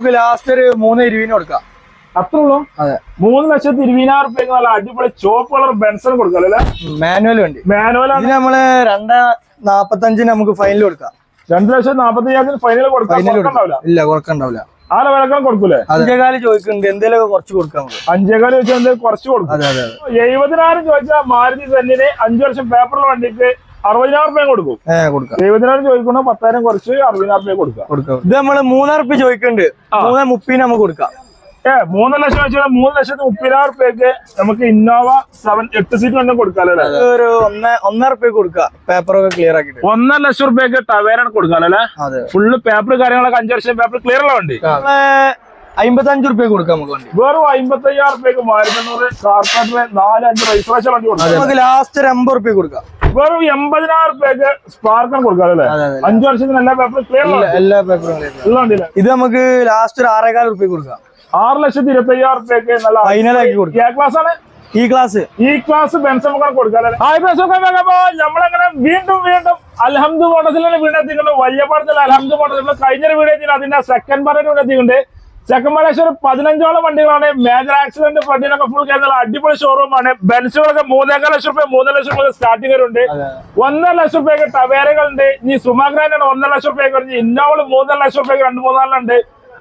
നമുക്ക് ലാസ്റ്റ് ഒരു മൂന്ന് ഇരുവിന് കൊടുക്കാം. അത്രേ ഉള്ളൂ അതെ. മൂന്ന് ലക്ഷത്തി ഇരുപതിനായിരം റുപ്യക്ക് നല്ല അടിപൊളി ചോപ്പ് കളർ ബെൻസൺ കൊടുക്കാം അല്ലേ? മാനുവൽ വണ്ടി. മാനുവലാണ് ആണ്. നമ്മൾ രണ്ട് നാപ്പത്തഞ്ചിന് നമുക്ക് ഫൈനൽ കൊടുക്കാം. രണ്ടു ലക്ഷത്തി നാപ്പത്തി അയ്യായിരത്തിന് ഫൈനൽ കൊടുക്കാം. ഇല്ല കൊടുക്കണ്ടാവില്ല. ആ വിലക്കാൻ കൊടുക്കൂലേ? അഞ്ചേകാൽ ചോദിക്കുന്നുണ്ട് എന്തേലൊക്കെ കുറച്ച് കൊടുക്കാം അഞ്ചേകാലി ചോദിച്ചാൽ എന്തെങ്കിലും കുറച്ച് കൊടുക്കും. എഴുപതിനായിരം ചോദിച്ചാൽ മാരുതി സെന്നിന് അഞ്ചു വർഷം പേപ്പറിൽ വണ്ടിക്ക് അറുപതിനായിരം റുപ്യ കൊടുക്കും. എഴുപതിനായിരം ചോദിക്കണോ? പത്തായിരം കുറച്ച് അറുപതിനായിരം റുപ്യ കൊടുക്കാം. ഇത് നമ്മൾ മൂന്നായിരം റുപ്യ ചോദിക്കുന്നുണ്ട് മൂന്നേ മുപ്പതിന് നമുക്ക് കൊടുക്കാം. ഏ മൂന്ന് ലക്ഷം വെച്ചാൽ മൂന്ന് ലക്ഷത്തി മുപ്പതിനായിരം റുപ്യക്ക് നമുക്ക് ഇന്നോവ സെവൻ എട്ട് സീറ്റ് തന്നെ കൊടുക്കാം അല്ലേ? ഒരു ഒന്ന് ഒന്നര റുപ്യ കൊടുക്കാം. പേപ്പറൊക്കെ ക്ലിയർ ആക്കി ഒന്നര ലക്ഷം റുപ്യക്ക് ടവേരാണ് കൊടുക്കാം അല്ലേ? അതെ. ഫുള്ള് പേപ്പർ കാര്യങ്ങളൊക്കെ അഞ്ചു വർഷം പേപ്പർ ക്ലിയർ ഉള്ള വണ്ടി. അമ്പത്തഞ്ച് റുപ്യ കൊടുക്കാം നമുക്ക് വണ്ടി. വെറും അമ്പത്തി അയ്യായിരം റുപ്യക്ക് മാരുന്നൂറ് കാർപ്പറ്റിലെ നാല് അഞ്ച് രജിസ്ട്രേഷൻ വണ്ടി കൊടുക്കാം. നമുക്ക് ലാസ്റ്റ് ഒരു അമ്പത് റുപ്യ കൊടുക്കാം. വെറും എൺപതിനായിരം പേജ് സ്പാർക്കൺ കൊടുക്കാതെ അഞ്ചു വർഷത്തിന് എല്ലാ പേപ്പറും ക്ലിയർ എല്ലാ- പേപ്പറും ഇത് നമുക്ക് ലാസ്റ്റ് ഒരു ആറേകാൽ റുപ്യ കൊടുക്കാം. ആറ് ലക്ഷത്തി ഇരുപത്തി അയ്യായിരം റുപ്യക്ക് നല്ല ഫൈനലാക്കി കൊടുക്കാം. എ ക്ലാസ് ആണ്? ഈ ക്ലാസ് ഈ ക്ലാസ് ബെൻസ് നമുക്ക് കൊടുക്കാം അല്ലേ? ഹായ് ഫ്രണ്ട്സ് ഒക്കെ നോക്കുമ്പോ നമ്മളങ്ങനെ വീണ്ടും വീണ്ടും അലഹമ്മദ് മോട്ടസിലാണ് വീണ്ടും എത്തിക്കുന്നത് വലിയ പടത്തിൽ അലഹമ്മദ് മോട്ടസിൽ കഴിഞ്ഞൊരു വീഡിയോ അതിന്റെ സെക്കൻഡ് പാർട്ടിൽ വീണ്ടും പാർട്ട് പതിനഞ്ചോളം വണ്ടികളാണ്. മേജർ ആക്സിഡന്റ് ഫ്രണ്ടിനൊക്കെ ഫുൾ കേരള അടിപൊളി ഷോറൂമാണ് ബെൻസുകളൊക്കെ മൂന്നേകാൽ ലക്ഷം രൂപ മൂന്നര ലക്ഷം രൂപ സ്റ്റാർട്ടിംഗ് അതെ. ഒന്നര ലക്ഷം രൂപയ്ക്ക് ടവേരകളുണ്ട്. ഇനി സുമാഗ്രാൻഡാണ് ഒന്നര ലക്ഷം രൂപയ്ക്ക് ഉണ്ട് ഇന്നോവൾ മൂന്നര ലക്ഷം രൂപയ്ക്ക് രണ്ട് മൂന്നാലുണ്ട്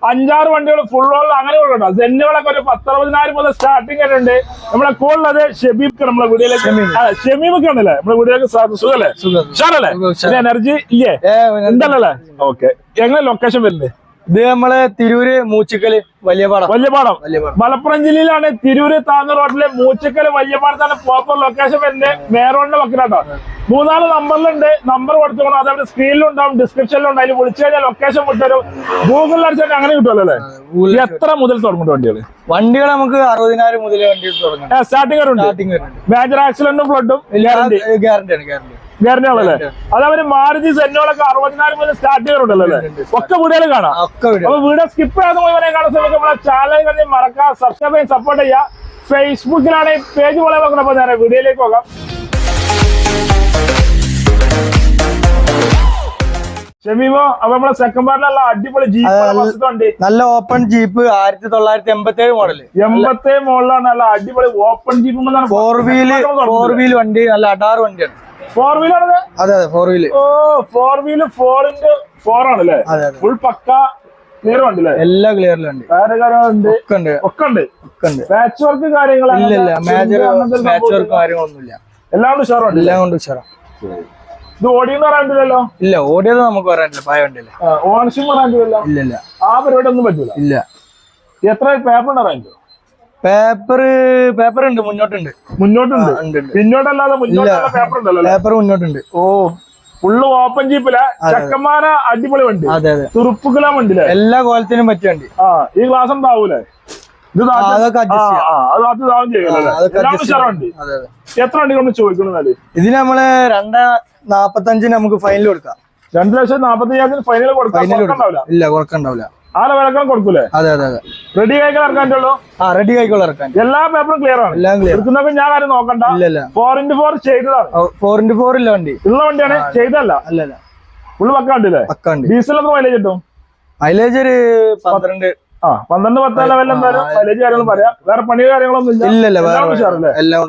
അഞ്ചാറ് വണ്ടികൾ ഫുൾ ഓൾ അങ്ങനെ ഉണ്ടോ സെന്നുകളൊക്കെ ഒരു പത്തറുപതിനായിരം മുതൽ സ്റ്റാർട്ടിംഗ് ഉണ്ട് നമ്മളെ കൂടുതലത് ഷെബീബ് നമ്മളെ വീഡിയോയിലേക്ക് ഷെമീബ് ആണല്ലേ നമ്മളെ വീഡിയോയിലേക്ക് സുഖല്ലേ? ഉഷാർ. എനർജി ഇല്ലേ? ഉണ്ടല്ലേ ഓക്കെ എങ്ങനെ ലൊക്കേഷൻ വരുന്നത്? ഇത് നമ്മളെ തിരൂര് മൂച്ചിക്കൽ വലിയപാടം വലിയപാടം വലിയ പാടം. വലിയ പാടം മലപ്പുറം ജില്ലയിലാണ് തിരൂര് താന്ന റോഡിലെ മൂച്ചക്കൽ വലിയപാടത്താണ് പ്രോപ്പർ ലൊക്കേഷൻ വരുന്നത്. മേറോഡിന്റെ വക്കിലാട്ടോ മൂന്നാൽ നമ്പറിലുണ്ട് നമ്പർ കൊടുത്തോളൂ. അതവിടെ സ്ക്രീനിലുണ്ടാവും ഡിസ്ക്രിപ്ഷനിലുണ്ട് അതിൽ വിളിച്ചു കഴിഞ്ഞാൽ ലൊക്കേഷൻ വിട്ടുതരും ഗൂഗിളിൽ അടിച്ചാൽ അങ്ങനെ കിട്ടുമല്ലോ അല്ലേ? എത്ര മുതൽ തുടങ്ങും വണ്ടികൾ വണ്ടികൾ നമുക്ക് അറുപതിനായിരം മുതൽ വണ്ടി തുടങ്ങും. സ്റ്റാർട്ടിംഗ് വരുന്നുണ്ട്. മേജർ ആക്സിഡന്റും ഫ്ലഡും ഗ്യാരണ്ടിയാണ് ഗ്യാരണ്ടി ആണ് ഗ്യാരണ്ടി ഗ്യാരണ്ടി ആണല്ലേ അത് അവർ മാരുതി സെന്നോളൊക്കെ അറുപതിനായിരം മുതൽ സ്റ്റാർട്ട് ചെയ്യാറുണ്ടല്ലോ അല്ലേ? ഒക്കെ വീടുകൾ കാണാം. ഒക്കെ വരും അപ്പൊ വീട് സ്കിപ്പ് ചെയ്യാതെ പോയി മുഴുവനെ കാണാൻ ശ്രമിക്കുക നമ്മളെ ചാനൽ കണ്ടി മറക്കാം സബ്സ്ക്രൈബ് ചെയ്യാൻ സപ്പോർട്ട് ചെയ്യുക. ഫേസ്ബുക്കിലാണ് ഈ പേജ് പോലെ നോക്കണം അപ്പൊ നേരെ വീഡിയോയിലേക്ക് പോകാം. ഷമീമോ അപ്പൊ നമ്മളെ സെക്കൻഡ് പാർട്ടിലുള്ള അടിപൊളി ജീപ്പ് ഉണ്ട് നല്ല ഓപ്പൺ ജീപ്പ് ആയിരത്തി തൊള്ളായിരത്തി എൺപത്തി ഏഴ് മോഡൽ എൺപത്തേഴ് മോഡലാണ് നല്ല അടിപൊളി open jeep four wheel four wheel വണ്ടി നല്ല അടാർ വണ്ടിയാണ്. ഫോർ വീലർ അതെ അതെ ഫോർ വീൽ ഓ ഫോർ വീൽ ഫോറിന്റെ ഫോർ ആണല്ലേ? ഫുൾ പക്ക ക്ലിയർ എല്ലാ ക്ലിയറിലുണ്ട് വേറെ കാര്യങ്ങളുണ്ട്? ഒക്കെ ഉണ്ട്. ഒക്കെ ഉണ്ട്? ഒക്കെ ഉണ്ട്. വർക്ക് കാര്യങ്ങൾ ഇല്ല മാച്ച് വർക്ക് കാര്യങ്ങളൊന്നുമില്ല. എല്ലാം കൊണ്ട് ഉഷാറുണ്ട് എല്ലാം കൊണ്ട് ഇത് ഓടിയെന്ന് പറയാനില്ലല്ലോ ഇല്ല ഓടിയത് നമുക്ക് പറയാനില്ല. പായ വണ്ടിയില്ല പറയാൻ ഇല്ല ഇല്ല. ആ പരിപാടി ഒന്നും പറ്റൂല? ഇല്ല. എത്ര പേപ്പർ ഉണ്ട് അറിയാൻ പേപ്പർ പേപ്പർ ഉണ്ട് മുന്നോട്ടുണ്ട്. മുന്നോട്ടുണ്ട് പിന്നോട്ടല്ലാതെ മുന്നോട്ടുള്ള പേപ്പർ ഉണ്ടല്ലോ പേപ്പർ മുന്നോട്ടുണ്ട്. ഓ ഫുള്ള് ഓപ്പൺ ജീപ്പിലെ ചക്കന്മാര അടിപൊളി വണ്ടി. അതെ അതെ. തുറുപ്പുകള വണ്ടിയിലെ എല്ലാ കോലത്തിനും പറ്റിയ വണ്ടി. ആ ഈ ഗ്ലാസ് ഉണ്ടാവൂലേ ഇത് എത്ര വണ്ടി നമ്മൾ ചോദിക്കണമെന്നാൽ ഇതിന് നമ്മൾ രണ്ട നാപ്പത്തഞ്ചിന് നമുക്ക് ഫൈനൽ കൊടുക്കാം. രണ്ടു ലക്ഷം നാപ്പത്തി അയ്യായിരത്തിന് ഫൈനൽ കൊടുക്കാം. ഇല്ല കുറക്കണ്ടാവില്ല. ആ വിളക്കം കൊടുക്കൂലേ? അതെ അതെ അതെ. റെഡി ആയിക്കാൻ ഇറക്കാനുള്ളൂ ആ റെഡി ആയിക്കോളാം ഇറക്കാൻ. എല്ലാ പേപ്പറും ക്ലിയർ ആണ്. എല്ലാം ക്ലിയർ എടുക്കുന്നൊക്കെ ഞാൻ ആരും നോക്കണ്ട. ഇല്ല ഇല്ല. ഫോർ ഇന്റു ഫോർ ചെയ്തതാണ്. ഫോർ ഇന്റു ഫോർ ഇല്ല വണ്ടി. ഉള്ള വണ്ടിയാണ് ചെയ്തല്ല അല്ല അല്ല ഫുള്ള് പക്ക വണ്ടിയില്ലേ പക്ക ഡീസൽ എത്ര മൈലേജ് കിട്ടും? മൈലേജ് ഒരു പന്ത്രണ്ട് ആ പന്ത്രണ്ട് പത്ത് ലെവലിൽ എന്തായാലും മൈലേജ് കാര്യങ്ങൾ പറയാം. വേറെ പണി കാര്യങ്ങളൊന്നും ഇല്ല. ഇല്ല വേറെ എല്ലാം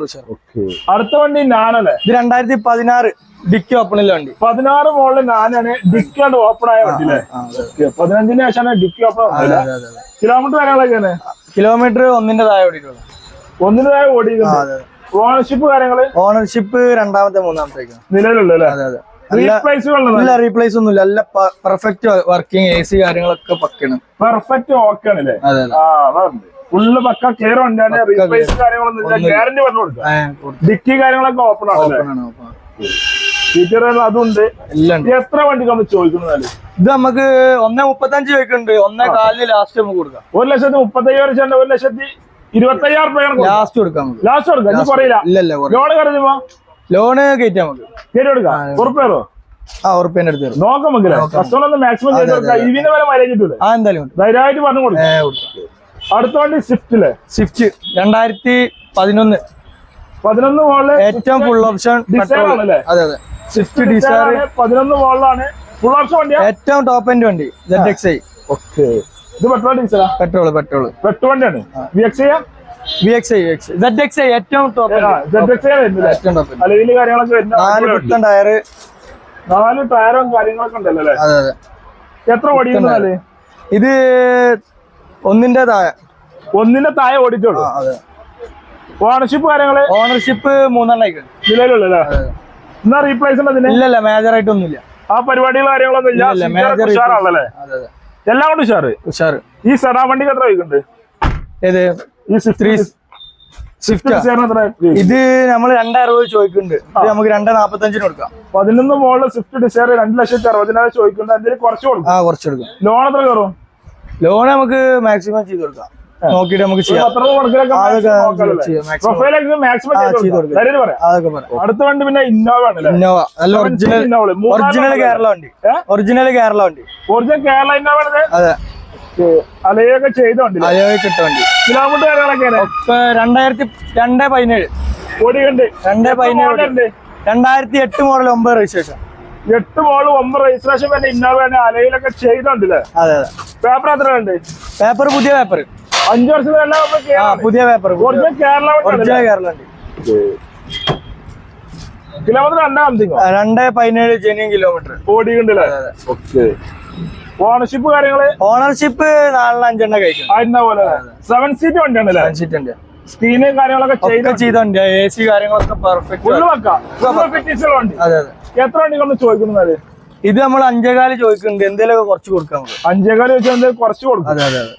അടുത്ത വണ്ടി നാനല്ലേ ഇത് രണ്ടായിരത്തി പതിനാറ് ഡിക്കി ഓപ്പണിലെ വണ്ടി. പതിനാറ് മോളിൽ നാനാണ് ആണ് ഓപ്പൺ ആയ വണ്ടി അല്ലേ പതിനഞ്ചിന് ശേഷമാണ് ഡിക്കി ഓപ്പൺ. കിലോമീറ്റർ കാര്യങ്ങളൊക്കെയാണ് കിലോമീറ്റർ ഒന്നിന്റെ താഴെ ഓടിയിട്ടുള്ളൂ. ഒന്നിന്റെ താഴെ ഓടിയിട്ടുണ്ട് അതെ ഓണർഷിപ്പ് കാര്യങ്ങൾ? ഓണർഷിപ്പ് രണ്ടാമത്തെ മൂന്നാമത്തേക്ക് നിലവിലുള്ള അല്ലേ അതെ അതെ. ഇല്ല റീപ്ലേസ് ഒന്നുമില്ല. നല്ല പെർഫെക്റ്റ് വർക്കിംഗ് എ സി കാര്യങ്ങളൊക്കെ പക്കാണ് പെർഫെക്റ്റ് ഓക്കെ ആണല്ലേ ഫുള്ള് പക്ക ക്ലിയർ വണ്ടിയാണ് റീപ്ലേസ് കാര്യങ്ങളൊന്നും ഇല്ല. ഗ്യാരണ്ടി പറഞ്ഞു കൊടുക്കുക ആ, കൊടുത്തു. ഡിക്കി കാര്യങ്ങളൊക്കെ ഓപ്പൺ ആണ്. ഫീച്ചർ അതുണ്ട്. എത്ര വണ്ടി നമ്മൾ ചോദിക്കുന്നതാൽ ഇത് നമുക്ക് ഒന്നേ മുപ്പത്തഞ്ച് ചോദിക്കുന്നുണ്ട്. ഒന്നേ കാലിന് ലാസ്റ്റ് നമുക്ക് കൊടുക്കാം. ഒരു ലക്ഷത്തി മുപ്പത്തയ്യായിരം ചെണ്ട ഒരു ലക്ഷത്തി ഇരുപത്തയ്യായിരം ലാസ്റ്റ് കൊടുക്കാം ലാസ്റ്റ് കൊടുക്കാം. ഇല്ലല്ലോ പറയില്ല. ഇല്ല ഇല്ല കുറേ ലോണ് കയറ്റാ കയറ്റാം നമുക്ക് കൊടുക്കാം. ഉറപ്പേറോ ആ ഉറുപ്പ്യന്റെ അടുത്ത്. നോക്കാം കസ്റ്റമർ ഒന്ന് മാക്സിമം ചെയ്ത് കൊടുക്കാം ഇതിന് വരെ മൈലേജ് കിട്ടൂലേ? ആ എന്തായാലും ധൈര്യമായിട്ട് പറഞ്ഞു കൊടുക്കും. അടുത്ത വണ്ടി സ്വിഫ്റ്റില്ലേ സ്വിഫ്റ്റ് രണ്ടായിരത്തി പതിനൊന്ന്. പതിനൊന്ന് മോളിൽ ഏറ്റവും ഫുൾ ഓപ്ഷൻ അതെ അതെ. സ്വിഫ്റ്റ് ഡിസൈർ പതിനൊന്ന് മോളിലാണ് ഫുൾ ഓപ്ഷൻ വണ്ടി ഏറ്റവും ടോപ്പ് എൻഡ് വണ്ടി സെഡ് എക്സ് ഐ ഓക്കെ ഇത് പെട്രോൾ ഡീസലാ പെട്രോൾ പെട്രോൾ പെട്രോൾ വണ്ടിയാണ്. V X V X I X Z X I ഏറ്റവും ടോപ്പ് സെഡ് എക്സ് വരുന്നില്ലേ? ഏറ്റവും ടോപ്പ് കാര്യങ്ങളൊക്കെ വരുന്ന നാല് പുത്തൻ ടയറ്. നാല് ടയറും കാര്യങ്ങളൊക്കെ ഉണ്ടല്ലോ അതെ അതെ. എത്ര ഓടിക്കുന്നാൽ ഇത് ഒന്നിന്റെ താഴെ. ഒന്നിന്റെ താഴെ ഓടിച്ചോളൂ അതെ. ഓണർഷിപ്പ് കാര്യങ്ങൾ? ഓണർഷിപ്പ് മൂന്നെണ്ണം ആയിക്കണ്. നിലവിലുള്ളല്ലേ എന്നാ റീപ്ലേസ് അതിന് ഇല്ലല്ല മേജർ ആയിട്ടൊന്നുമില്ല. ആ പരിപാടികൾ കാര്യങ്ങളൊന്നും ഇല്ല. ഉഷാറാണല്ലേ എല്ലാം കൊണ്ട് ഉഷാറ്? ഉഷാറ്. ഈ സെഡാ വണ്ടിക്ക് എത്ര വയ്ക്കുന്നുണ്ട് ഏത്? ഇത് നമ്മൾ രണ്ടറുപത് ചോദിക്കുന്നുണ്ട്. ഇത് നമുക്ക് രണ്ട് നാപ്പത്തഞ്ചിന് കൊടുക്കാം പതിനൊന്ന് മോളിൽ സ്വിഫ്റ്റ് ഡിസൈർ രണ്ട് ലക്ഷത്തി അറുപതിനായിരം എന്തെങ്കിലും കുറച്ച് കൊടുക്കും. ആ കുറച്ചെടുക്കാം ലോൺ എത്ര കയറും? ലോൺ നമുക്ക് മാക്സിമം ചെയ്ത് കൊടുക്കാം. നോക്കിയിട്ട് നമുക്ക് രൂപ കൊടുക്കാം. കൊടുക്കാം. അടുത്ത വണ്ടി പിന്നെ ഇന്നോവ ഇന്നോവ നല്ല ഒറിജിനൽ ഒറിജിനൽ കേരള വണ്ടി. ഒറിജിനൽ കേരള വണ്ടി. ഒറിജിനൽ കേരള ഇന്നോവ അതെ. അലയൊക്കെ ചെയ്ത വണ്ടി അലയോ കിട്ട വണ്ടി കിലോമീറ്റർ രണ്ടായിരത്തി രണ്ട് പതിനേഴ്. ഓടിയുണ്ട് രണ്ട് പതിനേഴ് രണ്ടായിരത്തി എട്ട് മോഡൽ ഒമ്പത് രജിസ്ട്രേഷൻ എട്ട് മോൾ ഒമ്പത് രജിസ്ട്രേഷൻ പിന്നെ ഇന്നോവ അലയിലൊക്കെ ചെയ്തോണ്ടല്ലേ? അതെ അതെ. പേപ്പർ എത്ര ഉണ്ട് പേപ്പർ പുതിയ പേപ്പർ അഞ്ചു വർഷം ആ പുതിയ paper original Kerala original Kerala kilometre രണ്ടാം സംതിങ്ങോ ആ, രണ്ട് പതിനേഴ് ജെന്യൻ കിലോമീറ്റർ. ഓടിയുണ്ടല്ലേ ഓക്കെ. ഓണർഷിപ്പ് കാര്യങ്ങൾ? ഓണർഷിപ്പ് നാലിന് അഞ്ചെണ്ണ കഴിക്കും. പോലെ. സെവൻ സീറ്റ് വണ്ടിയാണല്ലേ? സീറ്റ് ഉണ്ട് സ്ക്രീന് കാര്യങ്ങളൊക്കെ ചെയ്തുണ്ട്. എ സി കാര്യങ്ങളൊക്കെ പെർഫെക്റ്റ് വണ്ടി. അതെ അതെ. എത്ര വണ്ടികളൊന്ന് ചോദിക്കുന്നത് ഇത് നമ്മൾ അഞ്ചേകാൽ ചോദിക്കുന്നുണ്ട്. എന്തെങ്കിലുമൊക്കെ കുറച്ച് കൊടുക്കാം അഞ്ചേകാൽ എന്തെങ്കിലും കുറച്ച് കൊടുക്കും. അതെ അതെ അതെ.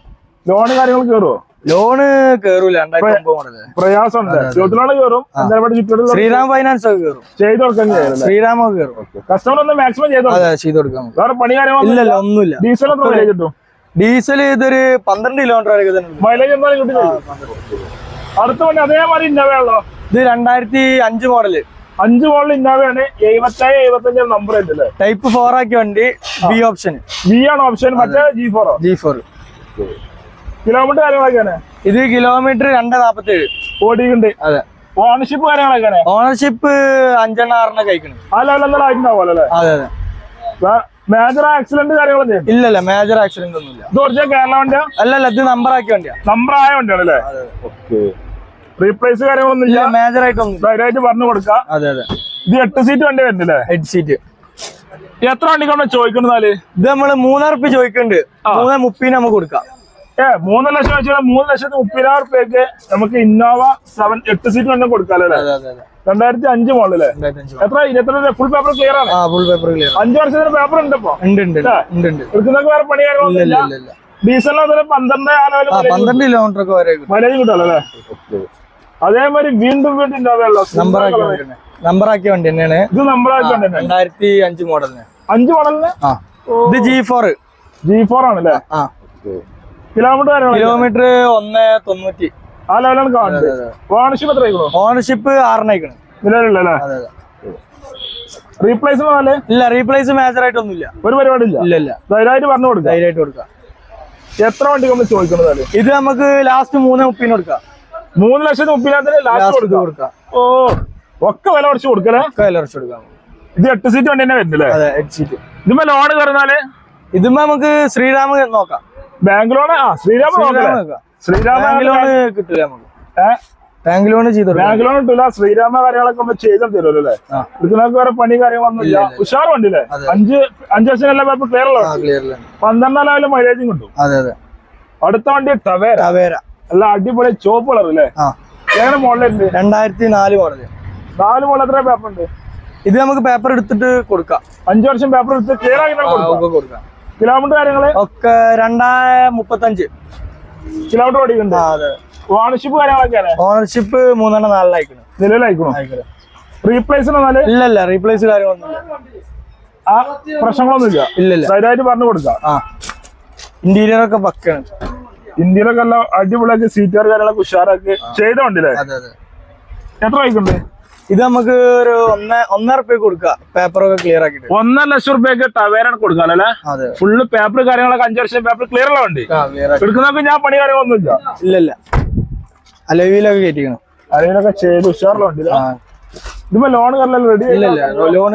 ലോണ് കാര്യങ്ങൾ കയറുമോ ലോണ് കേറൂല പ്രയാസമുണ്ട്. കയറും ശ്രീറാം ഫൈനാൻസ് ഒക്കെ കയറും ചെയ്ത് കൊടുക്കാൻ ചെയ്യാറില്ല ശ്രീറാം ഒക്കെ കയറും കസ്റ്റമർ ഒന്ന് മാക്സിമം ചെയ്ത് അതെ ചെയ്ത് കൊടുക്കാം നമുക്ക്. വേറെ പണി കാര്യങ്ങളൊന്നും ഇല്ലല്ല ഒന്നുമില്ല. ഡീസൽ കിട്ടും? ഡീസൽ ഇതൊരു പന്ത്രണ്ട് കിലോമീറ്റർ വരെ മൈലേജ് എന്തായാലും കിട്ടും അടുത്ത അതേമാതിരി ഇന്നോവയാണല്ലോ ഇത് രണ്ടായിരത്തി അഞ്ച് മോഡൽ. അഞ്ച് മോഡൽ ഇന്നോവയാണ് എഴുപത്തേഴ് എഴുപത്തഞ്ച് നമ്പർ ഉണ്ടല്ലേ ടൈപ്പ് ഫോർ ആക്കി വണ്ടി ബി ഓപ്ഷൻ ബി ആണ് ഓപ്ഷൻ മറ്റേ ജി ഫോറോ ജി ഫോർ കിലോമീറ്റർ കാര്യങ്ങളൊക്കെയാണ് ഇത് കിലോമീറ്റർ രണ്ട് നാപ്പത്തേഴ്. ഓടിയുണ്ട് അതെ. ഓണർഷിപ്പ് കാര്യങ്ങളൊക്കെയാണ് ഓണർഷിപ്പ് അഞ്ചെണ്ണ ആറെണ്ണ കഴിക്കണം ആ ലെവലിൽ എന്തായാലും ആയിട്ടുണ്ടാവുമല്ലോ അല്ലേ? അതെ അതെ. മേജർ ആക്സിഡന്റ് കാര്യങ്ങളൊന്നും ഇല്ലല്ല മേജർ ആക്സിഡന്റ് ഒന്നുമില്ല. ഇത് ഒറിജിനൽ കേരള വണ്ടിയാ? അല്ലല്ല ഇത് നമ്പർ ആക്കിയ വണ്ടിയാ. നമ്പർ ആയ വണ്ടിയാണ് അല്ലേ? റീപ്ലേസ് കാര്യങ്ങളൊന്നും ഇല്ല. ഇല്ല മേജർ ആയിട്ടൊന്നും ധൈര്യമായിട്ട് പറഞ്ഞു കൊടുക്കാം. അതെ അതെ. ഇത് എട്ട് സീറ്റ് വണ്ടി വരുന്നില്ലേ? എട്ട് സീറ്റ് എത്ര വണ്ടിക്കാണ് ചോദിക്കുന്നത് ഇത് നമ്മൾ മൂന്നാർ റുപ്യ ചോദിക്കുന്നുണ്ട് മൂന്നേ മുപ്പതിന് നമുക്ക് കൊടുക്കാം. മൂന്ന് ലക്ഷം വെച്ചാൽ മൂന്ന് ലക്ഷത്തി മുപ്പതിനായിരം റുപ്യക്ക് നമുക്ക് ഇന്നോവ സെവൻ എട്ട് സീറ്റ് തന്നെ കൊടുക്കാം അല്ലേ? അതെ അതെ അതെ. രണ്ടായിരത്തി അഞ്ച് മോളിൽ രണ്ടായിരത്തി എത്ര ഇരുപത്തി ഫുൾ പേപ്പർ ക്ലിയർ ആണ്. ആ ഫുൾ പേപ്പർ ക്ലിയർ അഞ്ചു വർഷത്തിന് പേപ്പർ ഉണ്ട് ഇപ്പൊ. ഉണ്ട് ഉണ്ട് ഉണ്ട്. ഉണ്ട് ഉണ്ട്. എടുക്കുന്നൊക്കെ വേറെ പണി കാര്യങ്ങളൊന്നും ഡീസലിന് പന്ത്രണ്ട് പന്ത്രണ്ട് കിലോമീറ്റർ ഒക്കെ വരെ മൈലേജ് കിട്ടുമല്ലോ അല്ലേ? അതേമാതിരി വീണ്ടും വീണ്ടും ഇന്നോവയുള്ള നമ്പർ ആക്കിയ വണ്ടി നമ്പർ ആക്കിയ വണ്ടി തന്നെയാണ്. ഇത് നമ്പർ ആക്കിട്ടുണ്ട് രണ്ടായിരത്തി അഞ്ച് മോഡലിന് അഞ്ച് മോഡലിന് ആ. ഇത് ജി ഫോർ ജി ഫോർ ആണല്ലേ? ആ കിലോമീറ്റർ കിലോമീറ്റർ ഒന്ന് തൊണ്ണൂറ്റി. ആ ലെവലാണ് കാണുന്നത് ഓണർഷിപ്പ് എത്ര ഓണർഷിപ്പ് ആറിനയക്കണം അതെ റീപ്ലേസ് ഇല്ല റീപ്ലേസ് മേജർ ആയിട്ടൊന്നുമില്ല. ഒരു പരിപാടി ഇല്ല? ഇല്ല ഇല്ല. ധൈര്യമായിട്ട് പറഞ്ഞു കൊടുക്കുക ധൈര്യമായിട്ട് കൊടുക്കാം. എത്ര വണ്ടി നമ്മൾ ചോദിക്കുന്നത് ഇത് നമുക്ക് ലാസ്റ്റ് മൂന്ന് മുപ്പതിന് കൊടുക്കാം. മൂന്ന് ലക്ഷം മുപ്പിനകത്തിന് ലാസ്റ്റ് കൊടുക്കാം. ഓ ഒക്കെ വില കുറച്ച് കൊടുക്കലേ ഒക്കെ വില കുറച്ച് കൊടുക്കാം. ഇത് എട്ട് സീറ്റ് വണ്ടി തന്നെ വരുന്നില്ലേ? അതെ ഹെഡ് സീറ്റ് ഇതുമ്പോ ലോൺ കയറുന്നാൽ? ഇതുമ്പോ നമുക്ക് ശ്രീരാമ നോക്കാം. ബാങ്ക് ലോൺ ആ ശ്രീരാമ ശ്രീരാമ ലോൺ കിട്ടില്ല നമുക്ക്. ഏഹ് ബാങ്ക് ലോൺ ചെയ്തു ബാങ്ക് ലോൺ കിട്ടില്ല ശ്രീരാമ കാര്യങ്ങളൊക്കെ ഒന്ന് ചെയ്തു തരുമല്ലോ അല്ലേ? ഇതിനൊക്കെ വേറെ പണി കാര്യങ്ങളൊന്നുമില്ല ഉഷാർ വണ്ടിയില്ലേ അഞ്ച് അഞ്ച് വർഷം അല്ല പേപ്പർ ക്ലിയർ ഉള്ള ആ ക്ലിയർ പന്ത്രണ്ടാം ലെവലിൽ മൈലേജും കിട്ടും. അതെ അതെ. അടുത്ത വണ്ടി ടവേര ടവേര അല്ല അടിപൊളി ചോപ്പ് കളർ അല്ലേ എങ്ങനെ മോഡലുണ്ട് രണ്ടായിരത്തി നാല് മോഡൽ നാല് മോഡൽ എത്ര പേപ്പർ ഉണ്ട് ഇത് നമുക്ക് പേപ്പർ എടുത്തിട്ട് കൊടുക്കാം. അഞ്ചു വർഷം പേപ്പർ എടുത്ത് ക്ലിയർ ആക്കി കൊടുക്കാം. കിലോമീറ്റർ കാര്യങ്ങൾ? ഒക്കെ രണ്ടായ മുപ്പത്തഞ്ച്. കിലോമീറ്റർ ഓടിക്കുന്നുണ്ട് അതെ. ഓണർഷിപ്പ് കാര്യങ്ങളൊക്കെയാണ് ഓണർഷിപ്പ് മൂന്നെണ്ണം നാലിലായിക്കണം നിലവിലായിക്കണോ റീപ്ലേസ് ഇല്ല ഇല്ല. റീപ്ലേസ് കാര്യങ്ങളൊന്നും ആ പ്രശ്നങ്ങളൊന്നും ഇല്ല. ഇല്ല ധൈര്യമായിട്ട് പറഞ്ഞു കൊടുക്കാം. ആ. ഇന്റീരിയർ ഒക്കെ പക്കാണ് ഇന്റീരിയർ എല്ലാം അടിപൊളിയാക്കി സീറ്റുകാർ കാര്യങ്ങളൊക്കെ ഉഷാറാക്കി ചെയ്ത വണ്ടിയില്ലേ അതെ അതെ. എത്ര വൈക്കുണ്ട് ഇത് നമുക്ക് ഒരു ഒന്ന് ഒന്നര റുപ്യ കൊടുക്കാം. പേപ്പറൊക്കെ ക്ലിയർ ആക്കിട്ട് ഒന്നര ലക്ഷം റുപ്യക്ക് ടവേരാണ് കൊടുക്കാം അല്ലേ? അതെ. ഫുള്ള് പേപ്പർ കാര്യങ്ങളൊക്കെ അഞ്ചു വർഷം പേപ്പർ ക്ലിയർ ഉള്ള വണ്ടി. ആ എടുക്കുന്നൊക്കെ ഞാൻ പണി കാര്യങ്ങളൊന്നും ഇല്ല ഇല്ല. അലവിയിലൊക്കെ കയറ്റിക്കണം അതിനൊക്കെ ചെയ്ത് ഉഷാറുള്ള വണ്ടി ഇതിപ്പോ ലോൺ കയറലല്ലോ? Ready loan.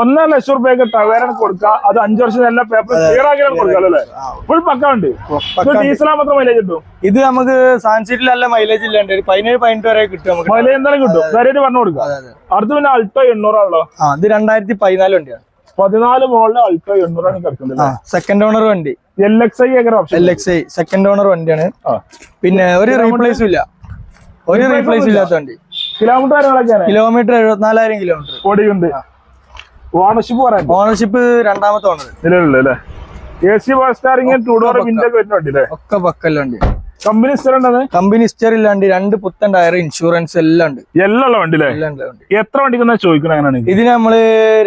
ഒന്നര ലക്ഷം റുപ്യക്ക് ടവേരാണ് കൊടുക്കുക അത് അഞ്ചു വർഷം എല്ലാ പേപ്പർ ക്ലിയർ കൊടുക്കാം അല്ലേ? ഫുൾ പക്ക ഉണ്ട്. ഡീസലാ മാത്രം മൈലേജ് കിട്ടും? ഇത് നമുക്ക് സാൻസീറ്റിൽ നല്ല മൈലേജ് ഇല്ലാണ്ട് പതിനേഴ് പതിനെട്ട് വരെ കിട്ടും നമുക്ക് മൈലേജ് എന്തായാലും കിട്ടും. ധൈര്യമായിട്ട് പറഞ്ഞു അതെ അടുത്ത് പിന്നെ അൾട്ടോ എണ്ണൂറാണല്ലോ ഇത് രണ്ടായിരത്തി പതിനാല് വണ്ടിയാണ്. പതിനാല് മോളിൽ അൾട്ടോ എണ്ണൂറാണ് കിടക്കുന്നത് സെക്കൻഡ് ഓണർ വണ്ടി. L X I option L X I second owner വണ്ടിയാണ് പിന്നെ ഒരു റീപ്ലേസും ഇല്ല. ഒരു റീപ്ലേസും ഇല്ലാത്ത വണ്ടി. കിലോമീറ്റർ കാര്യങ്ങളൊക്കെയാണ്. കിലോമീറ്റർ എഴുപത്തിനാലായിരം കിലോമീറ്റർ. ഓടിയുണ്ട് ഓണർഷിപ്പ് പറയാം. ഓണർഷിപ്പ് രണ്ടാമത്തെ ഓണർ നിലവിലുള്ള അല്ലേ? A C power two door window ഒക്കെ വരുന്ന വണ്ടി അല്ലേ? ഒക്കെ പക്കല്ല വണ്ടി. കമ്പനി സ്ഥലം കമ്പനി ഹിസ്റ്റർ ഇല്ലാണ്ട് രണ്ട് പുത്തൻ ടയർ ഇൻഷുറൻസ് എല്ലാം ഉണ്ട്. എല്ലാം ഉള്ള വണ്ടി എത്ര വണ്ടിക്ക് ചോദിക്കുന്നത് ചോദിക്കണം അങ്ങനെയാണെങ്കിൽ? ഇതിന് നമ്മൾ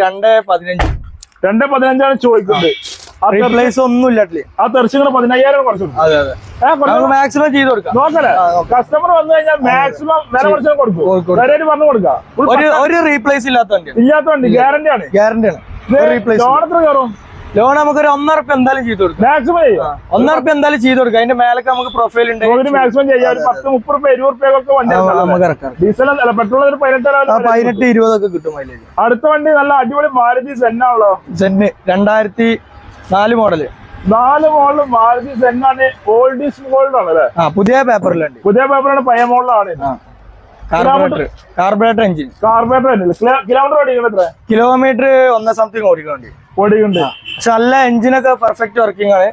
രണ്ടേ പതിനഞ്ച്. രണ്ടേ പതിനഞ്ചാണ് ചോദിക്കുന്നത്. റീപ്ലേസ് ഒന്നും ആ പതിനയ്യായിരം കുറച്ചു മാക്സിമം ചെയ്ത് കൊടുക്കാം. നോക്കല്ലേ കസ്റ്റമർ വന്നു കഴിഞ്ഞാൽ മാക്സിമം വില കുറച്ച് കൊടുക്കും. പറഞ്ഞു ഒരു റീപ്ലേസ് ഇല്ലാത്ത വണ്ടിയാണ് ഇല്ലാത്ത വണ്ടി ഗ്യാരണ്ടി ആണ്. ഗ്യാരണ്ടി ആണ്. റീപ്ലേസ് ലോൺ കയറും? ലോൺ നമുക്ക് ഒരു ഒന്നര റുപ്യ എന്തായാലും ചെയ്ത് കൊടുക്കാം. മാക്സിമം ചെയ്യാം. ഒന്നര റുപ്യ എന്തായാലും ചെയ്ത് കൊടുക്കാം. അതിന്റെ മേലൊക്കെ നമുക്ക് പ്രൊഫൈൽ ഉണ്ട്. മാക്സിമം ചെയ്യാം. ഒരു പത്ത് മുപ്പത് റുപ്യ ഇരുപത് റുപ്യൊക്കെ വണ്ടി ഡീസൽ അല്ല പെട്രോൾ ഒരു പതിനെട്ട് ഇരുപതൊക്കെ കിട്ടും മൈലേജ് അടുത്ത വണ്ടി നല്ല അടിപൊളി മാരുതി സെന്നാണല്ലോ സെന്ന് രണ്ടായിരത്തി നാല് മോഡൽ. നാല് മോഡലും മാരുതി സെന്നാണ് ഓൾഡ് ഈസ് ഗോൾഡ് ആണ് അല്ലേ ആ പുതിയ പേപ്പറിലുണ്ട്. പുതിയ പേപ്പറാണ് പഴയ മോഡലാണ് carburettor carburettor engine carburettor engine kilometre ഓടിക്കുന്നത് എത്ര കിലോമീറ്റർ ഒന്നര സംതിങ് ഓടിക്കുന്നുണ്ട് ഓടിക്കുന്നുണ്ട് പക്ഷെ നല്ല എഞ്ചിനൊക്കെ പെർഫെക്റ്റ് വർക്കിംഗ് ആണ്.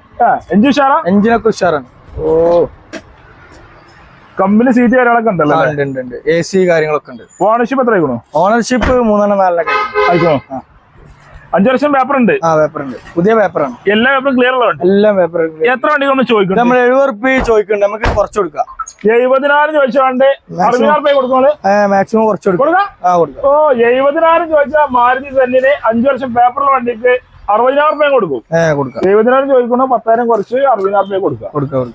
എഞ്ചിൻ ഉഷാറാ? എഞ്ചിനൊക്കെ ഉഷാറാണ്. ഓ. കമ്പനി സീറ്റ് കാര്യങ്ങളൊക്കെ ഉണ്ടല്ലോ? ഉണ്ട് ഉണ്ട് ഉണ്ട്. എ സി കാര്യങ്ങളൊക്കെ ഉണ്ട്. ഓണർഷിപ്പ് എത്ര ആയിക്കണോ ഓണർഷിപ്പ് മൂന്നെണ്ണം നാലെണ്ണം ആയിക്കണോ. അഞ്ചു വർഷം പേപ്പർ ഉണ്ട്. ആ പേപ്പർ ഉണ്ട്. പുതിയ പേപ്പറാണ് എല്ലാ പേപ്പറും ക്ലിയർ ഉള്ളത് എല്ലാ പേപ്പറും എത്ര വണ്ടി നമ്മൾ ചോദിക്കും നമ്മൾ എഴുപത് റുപ്യ ചോദിക്കുന്നുണ്ട്. നമുക്ക് കുറച്ച് കൊടുക്കാം. എഴുപതിനായിരം ചോദിച്ചാണ്ട് അറുപതിനായിരം രൂപ കൊടുക്കുന്നത് മാക്സിമം കുറച്ച് കൊടുക്കാം. ഓ എഴുപതിനായിരം ചോദിച്ചാൽ മാരുതി സെന്നിന് അഞ്ചു വർഷം പേപ്പറുള്ള വണ്ടിക്ക് അറുപതിനായിരം രൂപയും കൊടുക്കും. എഴുപതിനായിരം ചോദിക്കണോ പത്തായിരം കുറച്ച് അറുപതിനായിരം രൂപ കൊടുക്കാം.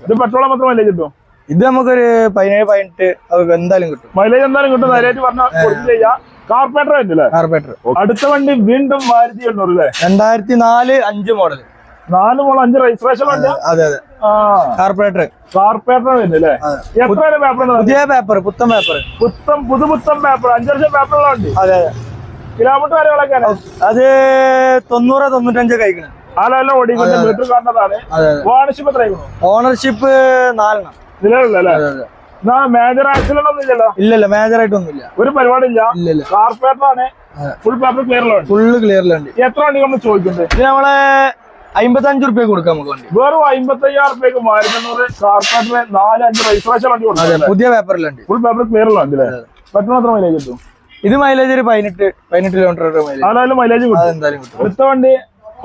ഇത് പെട്രോൾ മാത്രം മൈലേജ് കിട്ടും? ഇത് നമുക്കൊരു പതിനേഴ് പതിനെട്ട് എന്തായാലും കിട്ടും. മൈലേജ് എന്തായാലും കിട്ടും ധൈര്യമായിട്ട് പറഞ്ഞാൽ ചെയ്യാം. കാർപ്പറേറ്റർ ആയിട്ടില്ലേ കാർപ്പേറ്റർ അടുത്ത വണ്ടി വീണ്ടും മാരുതി എണ്ണൂറ് അല്ലേ രണ്ടായിരത്തി നാല് അഞ്ച് മോഡൽ നാല് മോൾ അഞ്ച് രജിസ്ട്രേഷൻ ഉണ്ട്? അതെ അതെ. ആ. കാർബറേറ്റർ കാർപ്പറേറ്റർ വരുന്നില്ലേ. എത്ര പേപ്പർ പുതിയ പേപ്പർ പുത്തൻ പേപ്പർ പുത്തൻ പുതുപുത്തൻ പേപ്പർ അഞ്ചു ലക്ഷം പേപ്പറുകളുണ്ട് അതെ അതെ. കിലോമീറ്റർ വരെയുള്ള അത് തൊണ്ണൂറ് തൊണ്ണൂറ്റഞ്ച് കഴിക്കണം. കാണുന്നതാണ് ഓണർഷിപ്പ് എത്ര ഓണർഷിപ്പ് നാലെണ്ണം. നിലവിലല്ലേ മേജർ ആക്സിഡന്റ് ഒന്നും ഇല്ലല്ലോ ഇല്ലല്ല മേജർ ആയിട്ടൊന്നുമില്ല. ഒരു പരിപാടിയില്ല. ഇല്ലല്ല. കാർപ്പറേറ്റർ ആണ്. ഫുൾ പേപ്പർ വണ്ടി. ഫുള്ള് ക്ലിയറിലുണ്ട് എത്ര വണ്ടി നമ്മൾ ചോദിക്കുന്നത് ഇത് നമ്മളെ അമ്പത്തഞ്ച് റുപ്യ കൊടുക്കാം നമുക്ക് വണ്ടി. വെറും അമ്പത്തി അയ്യായിരം റുപ്യക്ക് മാരുന്നൂറ് കാർപ്പറേറ്റർ നാല് അഞ്ച് രജിസ്ട്രേഷൻ വണ്ടി കൊടുക്കാം പുതിയ പേപ്പറിലുണ്ട് ഫുൾ പേപ്പർ ക്ലിയറിലുണ്ട് അല്ലേ? പെട്രോൾ എത്ര മൈലേജ് കിട്ടും? ഇത് മൈലേജ് ഒരു പതിനെട്ട് പതിനെട്ട് കിലോമീറ്റർ മൈലേജ് മൈലേജ് അതെന്തായാലും കിട്ടും. അടുത്ത വണ്ടി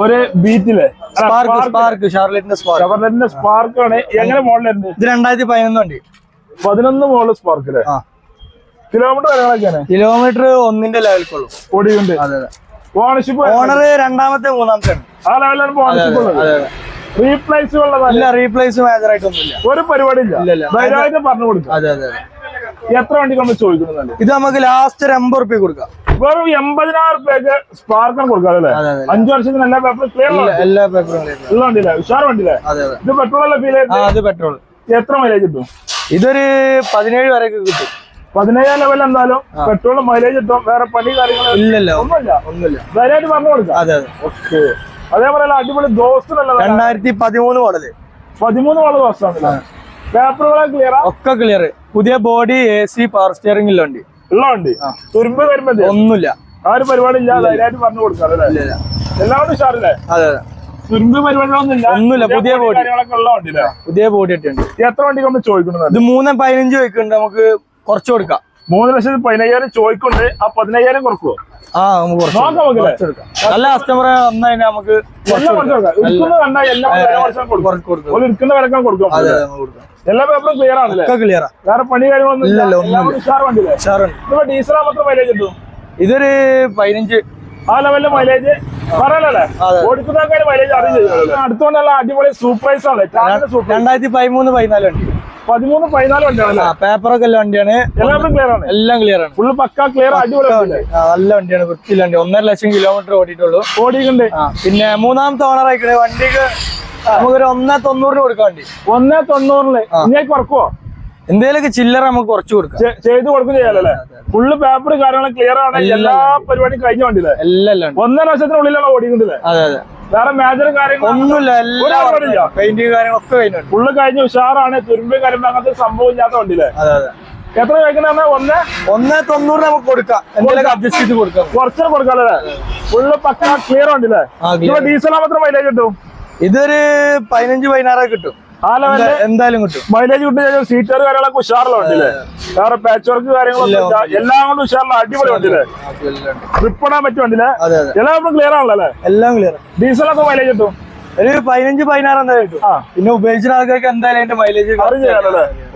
ഒരു ബീറ്റിൽ സ്പാർക്ക് സ്പാർക്ക് ഷാർലറ്റിന്റെ സ്പാർക്ക് ഷാർലറ്റിന്റെ സ്പാർക്ക് ആണ്. എങ്ങനെ മോഡലുണ്ട് ഇത് രണ്ടായിരത്തി പതിനൊന്ന് വണ്ടി. പതിനൊന്ന് മോൾ സ്പാർക്ക് അല്ലേ കിലോമീറ്റർ കാര്യങ്ങളൊക്കെയാണ് കിലോമീറ്റർ ഒന്നിന്റെ ലെവലിക്കുള്ളൂ ഓടിയുണ്ട് ഓണർഷിപ്പ് ഓണർ രണ്ടാമത്തെ മൂന്നാമത്തെ ആ ലെവലിലാണ് ഓണർഷിപ്പ് ഉള്ളത്. റീപ്ലേസ് ഉള്ളതല്ല? ഇല്ല റീപ്ലേസ് മേജർ ആയിട്ടൊന്നുമില്ല. ഒരു പരിപാടി ഇല്ല. ധൈര്യമായിട്ട് പറഞ്ഞു കൊടുക്കും അതെ അതെ എത്ര വണ്ടി നമ്മൾ ചോദിക്കുന്നത് ഇത് നമുക്ക് ലാസ്റ്റ് ഒരു എൺപത് റുപ്യ കൊടുക്കാം. വെറും എൺപതിനായിരം റുപ്യക്ക് സ്പാർക്കർ കൊടുക്കാം അല്ലേ? അഞ്ചു വർഷത്തിന് എല്ലാ പേപ്പറും ക്ലിയർ എല്ലാ- പേപ്പറും ഉള്ള വണ്ടിയില്ലേ? ഉഷാർ വണ്ടിയില്ലേ? ഇത് പെട്രോൾ അല്ല ഫീൽ അത് പെട്രോൾ എത്ര മൈലേജ് കിട്ടും? ഇതൊരു പതിനേഴ് വരെ കിട്ടും. പതിനേഴാം ലെവൽ എന്തായാലും പെട്രോൾ മൈലേജ് കിട്ടും. വേറെ പണി കാര്യങ്ങളും ഇല്ലല്ല. ഒന്നുമില്ല. ഒന്നുമില്ല. ധൈര്യമായിട്ട് പറഞ്ഞു കൊടുക്കാം. അതെ അതെ. ഓക്കെ. അതേപോലെ അടിപൊളി ദോസ്തുള്ള രണ്ടായിരത്തി പതിമൂന്ന് മോഡൽ പതിമൂന്ന് മോഡൽ ദോസ്റ്റാണ് പേപ്പറുകളെ ക്ലിയറാ ഒക്കെ ക്ലിയർ പുതിയ body A C power steering ഉണ്ട് ഉള്ള വണ്ടി. തുരുമ്പ് വരുമ്പോ ഒന്നുമില്ല. ആ ഒരു പരിപാടി ഇല്ല. ധൈര്യമായിട്ട് പറഞ്ഞു കൊടുക്കാം എല്ലാവരും ഉഷാറില്ലേ? അതെ അതെ. ഒന്നുമില്ല, പുതിയ ബോഡി പുതിയ ബോഡി ഒക്കെ ഉണ്ട് എത്ര വണ്ടി നമ്മൾ ചോദിക്കുന്നത് ഇത് മൂന്ന് പതിനഞ്ച് ചോദിക്കുന്നുണ്ട്. നമുക്ക് കുറച്ച് കൊടുക്കാം. മൂന്ന് ലക്ഷത്തി പതിനയ്യായിരം ചോദിക്കുന്നുണ്ട്. ആ പതിനയ്യായിരം കുറക്കുവോ ആ നമുക്ക് നല്ല കസ്റ്റമറെ വന്നു കഴിഞ്ഞാൽ നമുക്ക് എല്ലാം പേപ്പറും ക്ലിയർ ആണല്ലേ? ക്ലിയർ വേറെ പണി കാര്യങ്ങളൊന്നും ഡീസലാ മാത്രം മൈലേജ് കിട്ടും? ഇതൊരു പതിനഞ്ച്. ആ ലെവലിൽ മൈലേജ് അടുത്തോണ്ടല്ല അടിപൊളി സൂപ്പർവൈസ് ആണ്. ടാറ്റ സൂപ്പർ രണ്ടായിരത്തി പതിമൂന്ന് പതിനാല് വണ്ടി. പതിമൂന്ന് പതിനാല് വണ്ടിയാണ് ആ പേപ്പറൊക്കെ ഉള്ള വണ്ടിയാണ്. എല്ലാവരും ക്ലിയർ ആണ്? എല്ലാം ക്ലിയർ ആണ്. ഫുള്ള് പക്ക ക്ലിയർ അടിപൊളി നല്ല വണ്ടിയാണ്. വൃത്തിയില്ല വണ്ടി. ഒന്നര ലക്ഷം കിലോമീറ്റർ ഓടിയിട്ടുള്ളൂ. ഓടിയിട്ടുണ്ട്. പിന്നെ മൂന്നാമത്തെ ഓണർ ആയിക്കണേ. വണ്ടിക്ക് നമുക്കൊരു ഒന്നേ തൊണ്ണൂറിന് കൊടുക്കാൻ വേണ്ടി. ഒന്നേ തൊണ്ണൂറിന്. ഇങ്ങനെ കുറക്കുവോ എന്തേലൊക്കെ ചില്ലറ നമുക്ക് കുറച്ച് കൊടുക്കാം. ചെയ്ത് കൊടുക്കും ചെയ്യാലല്ലേ ഫുള്ള് പേപ്പർ കാര്യങ്ങളും ക്ലിയർ ആണ്. എല്ലാ പരിപാടിയും കഴിഞ്ഞ വണ്ടിയില്ലേ എല്ലാം ഒന്നര വർഷത്തിനുള്ളിലാണ് ഓടിക്കുന്നില്ലേ അതെ അതെ. വേറെ മേജർ കാര്യങ്ങളൊന്നുമില്ല പെയിന്റിങ് കാര്യങ്ങളൊക്കെ കഴിഞ്ഞുണ്ട് ഫുള്ള് കഴിഞ്ഞ ഉഷാറാണ്. തുരുമ്പ് കരിമ്പ് അങ്ങനത്തെ സംഭവം ഇല്ലാത്ത വണ്ടിയില്ലേ അതെ അതെ. എത്ര കഴിക്കണ ഒന്ന്? ഒന്ന് തൊണ്ണൂറ് നമുക്ക് കൊടുക്കാം. എന്തെങ്കിലും അഡ്ജസ്റ്റ് ചെയ്ത് കൊടുക്കാം. കുറച്ചു കൊടുക്കാല്ലേ ഫുള്ള് പക്ക ക്ലിയർ clear. ഡീസൽ മാത്രം മൈലേജ് കിട്ടും? ഇതൊരു പതിനഞ്ച് പതിനാറ് കിട്ടും. ആ എന്തായാലും കിട്ടും. മൈലേജ് കിട്ടുന്ന സീറ്റർ കാര്യങ്ങളൊക്കെ വണ്ടിയില്ലേ വേറെ പാച്ച് വർക്ക് കാര്യങ്ങളൊന്നും എല്ലാം കൊണ്ടും അടിപൊളി വണ്ടിയില്ലേ ട്രിപ്പ് ഇടാൻ അതെ എല്ലാം ക്ലിയർ ആണല്ലോ അല്ലേ? എല്ലാം ക്ലിയർ ഡീസലൊക്കെ മൈലേജ് കിട്ടും? ഒരു പതിനഞ്ച് പതിനാറ് എന്തായാലും കിട്ടും. ആ. പിന്നെ ഉപയോഗിച്ച ആൾക്കാർക്ക് എന്തായാലും അതിന്റെ മൈലേജ്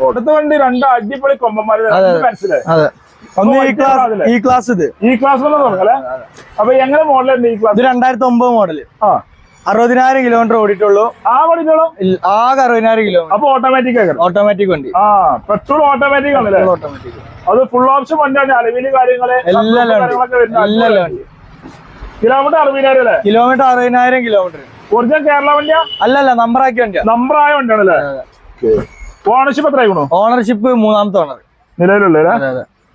അടുത്ത വണ്ടി രണ്ട് അടിപൊളി കൊമ്പന്മാര് മനസ്സിലായി അതെ ഒന്ന് ഈ ക്ലാസ് ഈ ക്ലാസ് ഇത്. ഈ ക്ലാസ് അപ്പൊ എങ്ങനെ മോഡലുണ്ട് ഈ ക്ലാസ് ഇത് രണ്ടായിരത്തി ഒമ്പത് മോഡൽ ആ. അറുപതിനായിരം കിലോമീറ്റർ ഓടിയിട്ടുള്ളൂ. ആ ആകെ അറുപതിനായിരം കിലോമീറ്റർ അപ്പൊ ഓട്ടോമാറ്റിക് ഓട്ടോമാറ്റിക് വണ്ടി. ആ പെട്രോൾ ഓട്ടോമാറ്റിക് ആണല്ലേ ഓട്ടോമാറ്റിക് അത് ഫുൾ ഓപ്ഷൻ വണ്ടിയാണ് അലവിൽ കാര്യങ്ങൾ എല്ലാം കിലോമീറ്റർ അറുപതിനായിരം അല്ലേ? കിലോമീറ്റർ അറുപതിനായിരം കിലോമീറ്റർ ഒറിജിനൽ കേരള വണ്ടിയാ? അല്ലല്ല നമ്പർ ആക്കി വണ്ടിയാ. നമ്പർ ആയ വണ്ടിയാണല്ലേ ഓണർഷിപ്പ് എത്ര ആയിക്കണു ഓണർഷിപ്പ് മൂന്നാമത്തെ ഓണർ നിലവിലുള്ള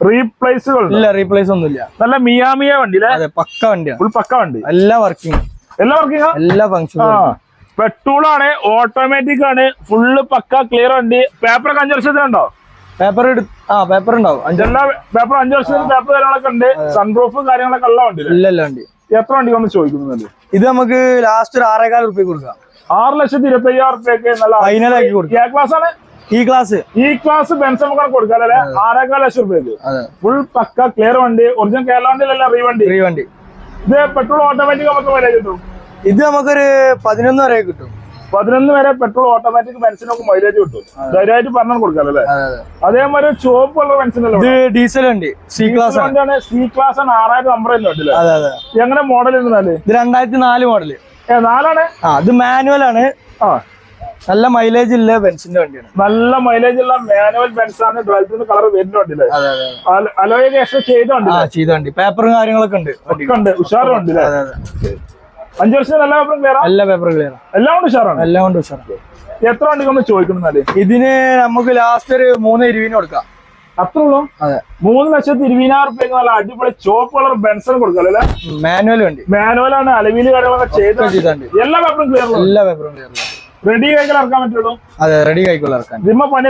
റീപ്ലേസുകൾ ഇല്ല റീപ്ലേസ് ഒന്നുമില്ല. നല്ല മിയാമിയ വണ്ടി അതെ പക്ക വണ്ടിയാണ് ഫുൾ പക്ക വണ്ടി. എല്ലാ വർക്കിംഗ് എല്ലാ വർക്കിംഗ് എല്ലാ ഫംഗ്ഷൻ ആ പെട്രോൾ ആണ് ഓട്ടോമാറ്റിക് ആണ് ഫുള്ള് പക്ക ക്ലിയർ വണ്ടി. പേപ്പർ ഒക്കെ അഞ്ചു വർഷത്തിനുണ്ടോ പേപ്പർ ആ പേപ്പർ ഉണ്ടാവും. എല്ലാ പേപ്പർ അഞ്ചു വർഷത്തിന് പേപ്പർ കാര്യങ്ങളൊക്കെ ഉണ്ട്. സൺപ്രൂഫും കാര്യങ്ങളൊക്കെ ഉള്ള വണ്ടി ഇല്ല ഇല്ല വണ്ടി. എത്ര വണ്ടി ഒന്ന് ചോദിക്കുന്നുണ്ട്? ഇത് നമുക്ക് ലാസ്റ്റ് ഒരു ആറേകാൽ റുപ്യ കൊടുക്കാം. ആറ് ലക്ഷത്തി ഇരുപത്തി അയ്യായിരം റുപ്യക്ക് നല്ല കൊടുക്കാം. എ ക്ലാസ് ആണ്? ഈ ക്ലാസ് ഈ ക്ലാസ് ബെൻസ് നമുക്ക് കൊടുക്കാം അല്ലെ ആറേകാൽ ലക്ഷം റുപ്യക്ക് ഫുൾ പക്ക ക്ലിയർ വണ്ടി. ഒറിജിനൽ കേരള വണ്ടി. റീവണ്ടി ഫ്രീ വണ്ടി. ഇത് പെട്രോൾ ഓട്ടോമാറ്റിക് നമുക്ക് മൈലേജ് കിട്ടും. ഇത് നമുക്കൊരു പതിനൊന്ന് വരെ കിട്ടും. പതിനൊന്ന് വരെ പെട്രോൾ ഓട്ടോമാറ്റിക് ബെൻസിനൊക്കെ മൈലേജ് കിട്ടും. ധൈര്യമായിട്ട് പറഞ്ഞു കൊടുക്കാം അല്ലേ? അതെ അതെ. അതേമാതിരി ചുവപ്പ് ഉള്ള ബെൻസിനല്ലോ ഡീസൽ ഉണ്ട് സി ക്ലാസ് ആണ്. സി ക്ലാസ് ആണ് ആറായിരം നമ്പർ എങ്ങനെ മോഡൽ ഇത് രണ്ടായിരത്തി നാല് മോഡൽ നാലാണ്? ഇത് മാനുവൽ ആണ്. ആ. നല്ല മൈലേജ് ഇല്ല ബെൻസിന്റെ വണ്ടിയാണ്. നല്ല മൈലേജ് ഉള്ള മാനുവൽ ബെൻസ് ആണ്. ഡ്രൈവിംഗ് കളർ വരുന്ന വണ്ടിയില്ലേ അലോയൊക്കെ എക്സ്ട്രാ ചെയ്ത വണ്ടി ആ ചെയ്ത വണ്ടി. പേപ്പറും കാര്യങ്ങളൊക്കെ ഉണ്ട് ഉണ്ട്. ഉഷാറുണ്ട് അഞ്ചു വർഷം എല്ലാ പേപ്പറും ക്ലിയർ എല്ലാ പേപ്പറും ക്ലിയർ എല്ലാം കൊണ്ട് ഉഷാറാണ്? എല്ലാം കൊണ്ട് ഉഷാറാണ്. എത്ര വണ്ടി നമ്മൾ ചോദിക്കുന്നത് ഇതിന് നമുക്ക് ലാസ്റ്റ് ഒരു മൂന്ന് ഇരുവിന് കൊടുക്കാം. അത്ര ഉള്ളൂ? അതെ. മൂന്ന് ലക്ഷത്തി ഇരുപതിനായിരം റുപ്യ നല്ല അടിപൊളി ചോപ്പ് കളർ ബെൻസൺ കൊടുക്കാം അല്ലേ? മാനുവൽ വണ്ടി. മാനുവൽ ആണ്. അലവിയിൽ കാര്യങ്ങളൊക്കെ ചെയ്ത് എല്ലാ പേപ്പറും ക്ലിയർ എല്ലാ പേപ്പറും ക്ലിയർ റെഡി കൈകൾ ഇറക്കാൻ പറ്റുള്ളൂ? അതെ റെഡി ആയിക്കോളാം ഇറക്കാൻ. ഇതിമ്മ പണി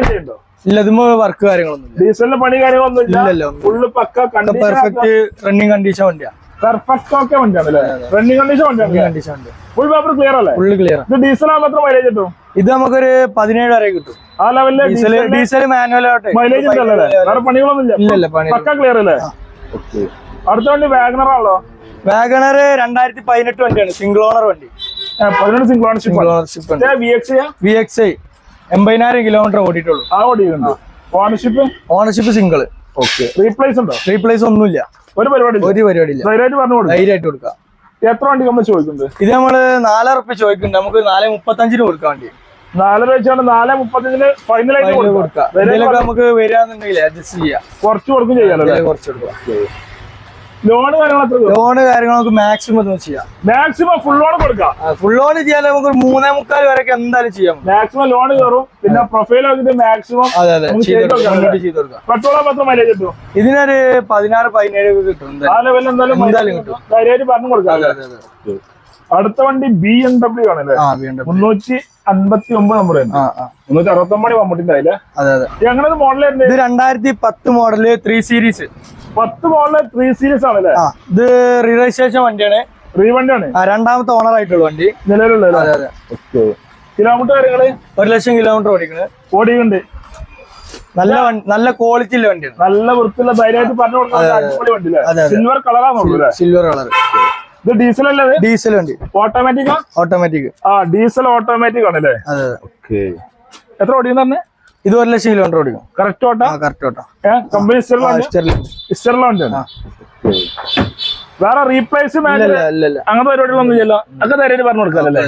ഇല്ല ഇതിന് വർക്ക് കാര്യങ്ങളൊന്നും ഡീസലിന്റെ പണി കാര്യങ്ങളൊന്നും ഇല്ലല്ലോ ഫുള്ള് പക്ക പെർഫെക്റ്റ് റണ്ണിങ് കണ്ടീഷൻ പെർഫെക്റ്റ് വണ്ടിയാണ് റണ്ണിങ് കണ്ടീഷൻ വണ്ടിയാണ് കണ്ടീഷൻ വണ്ടി ഫുൾ പേപ്പർ ക്ലിയർ അല്ലേ? ഫുള്ള് ക്ലിയർ ഇത് ഡീസൽ ആകുമ്പോൾ എത്ര മൈലേജ് കിട്ടും? ഇത് നമുക്കൊരു പതിനേഴ് വരെ കിട്ടും. ആ ലെവലിൽ ഡീസൽ ഡീസൽ മാനുവൽ ആവട്ടെ. മൈലേജ് ഉണ്ടല്ലേ വേറെ പണികളൊന്നും ഇല്ല ഇല്ല ഇല്ല പണി പക്ക ക്ലിയർ അല്ലേ? അടുത്ത വണ്ടി വാഗണർ ആണല്ലോ വാഗണർ രണ്ടായിരത്തി പതിനെട്ട് വണ്ടിയാണ്. സിംഗിൾ ഓണർ വണ്ടി. പതിനെട്ട് single. Ownership V X I എൺപതിനായിരം കിലോമീറ്റർ ഓടിയിട്ടുള്ളൂ. ആ ഓടിയിട്ടുണ്ട്. Ownership ownership single okay replace ഉണ്ടോ? റീപ്ലേസ് ഒന്നുമില്ല. ഒരു പരിപാടി ഒരു പരിപാടി ഇല്ല ധൈര്യമായിട്ട് പറഞ്ഞു കൊടുക്കും. ധൈര്യമായിട്ട് കൊടുക്കാം. എത്ര വണ്ടി നമ്മൾ ചോദിക്കുന്നത് ഇത് നമ്മൾ നാലായിരം ഉറുപ്പ്യ ചോദിക്കുന്നുണ്ട്. നമുക്ക് നാല് മുപ്പത്തഞ്ചിന് കൊടുക്കാൻ വേണ്ടി. നാലര വെച്ചാണ് നാല് മുപ്പത്തഞ്ചിന് ഫൈനലായിട്ട് ആയിട്ട് കൊടുക്കാം. നമുക്ക് വരാന്നുണ്ടെങ്കിൽ അഡ്ജസ്റ്റ് ചെയ്യാം. കുറച്ച് കൊടുക്കും ചെയ്യാലോ കുറച്ച് കൊടുക്കാം. കാര്യങ്ങൾ ലോണ് കാര്യങ്ങളൊക്കെ മാക്സിമം ഒന്ന് ചെയ്യാം. മാക്സിമം ഫുൾ ലോൺ കൊടുക്കാം. ഫുൾ ലോൺ ചെയ്യാൻ നമുക്ക് മൂന്നേ മുക്കാൽ വരെയൊക്കെ എന്തായാലും ചെയ്യാം. മാക്സിമം ലോൺ കയറും. പിന്നെ പ്രൊഫൈൽ മാക്സിമം അതെ അതെ. ചെയ്ത് കൊടുക്കാം പെട്രോൾ പത്ത് മൈലേജ് കിട്ടും? ഇതിനൊരു പതിനാറ് പതിനേഴ് കിട്ടും എന്തായാലും. ധൈര്യമായിട്ട് പറഞ്ഞു കൊടുക്കാം. അടുത്ത വണ്ടി ബി എം ഡബ്ല്യു ആണ് മുന്നൂറ്റി അൻപത്തി ഒമ്പത് നമ്പർ മുന്നൂറ്റി അറുപത്തി ഒമ്പത് മമ്മൂട്ടിന്റെ അതിലെ അതെ അതെ. ഇത് രണ്ടായിരത്തി പത്ത് മോഡൽ ത്രീ സീരീസ് പത്ത് മോഡൽ ത്രീ സീരീസ് ആണല്ലേ? ഇത് രജിസ്ട്രേഷൻ വണ്ടിയാണ്. റീ വണ്ടിയാണ് ആ രണ്ടാമത്തെ ഓണർ ആയിട്ടുള്ള വണ്ടി. നിലവിലുള്ള കിലോമീറ്റർ കാര്യങ്ങൾ? ഒരു ലക്ഷം കിലോമീറ്റർ ഓടിക്കുന്നത് ഓടിയുണ്ട് നല്ല വണ്ടി നല്ല ക്വാളിറ്റി ഉള്ള വണ്ടിയാണ്. നല്ല വൃത്തിയുള്ള ധൈര്യമായിട്ട് പറഞ്ഞു അതെ. സിൽവർ അല്ലേ സിൽവർ കളർ ഇത് ഡീസൽ അല്ലേ ഡീസൽ വണ്ടി. ഓട്ടോമാറ്റിക് ഓട്ടോമാറ്റിക് ആ ഡീസൽ ഓട്ടോമാറ്റിക് ആണല്ലേ? എത്ര ഓടിയെന്ന് പറഞ്ഞേ? ഇത് ഒരു ലക്ഷം കിലോമീറ്റർ ഓടിക്കും. കറക്റ്റ് ഓട്ട? Correct auto. കമ്പനി. ഇസ്റ്ററിലെ വേറെ റീപ്ലേസ് അങ്ങനത്തെ പരിപാടികളൊന്നും ചെയ്യല്ല അതൊക്കെ ധൈര്യമായിട്ട് പറഞ്ഞു കൊടുക്കാല്ലേ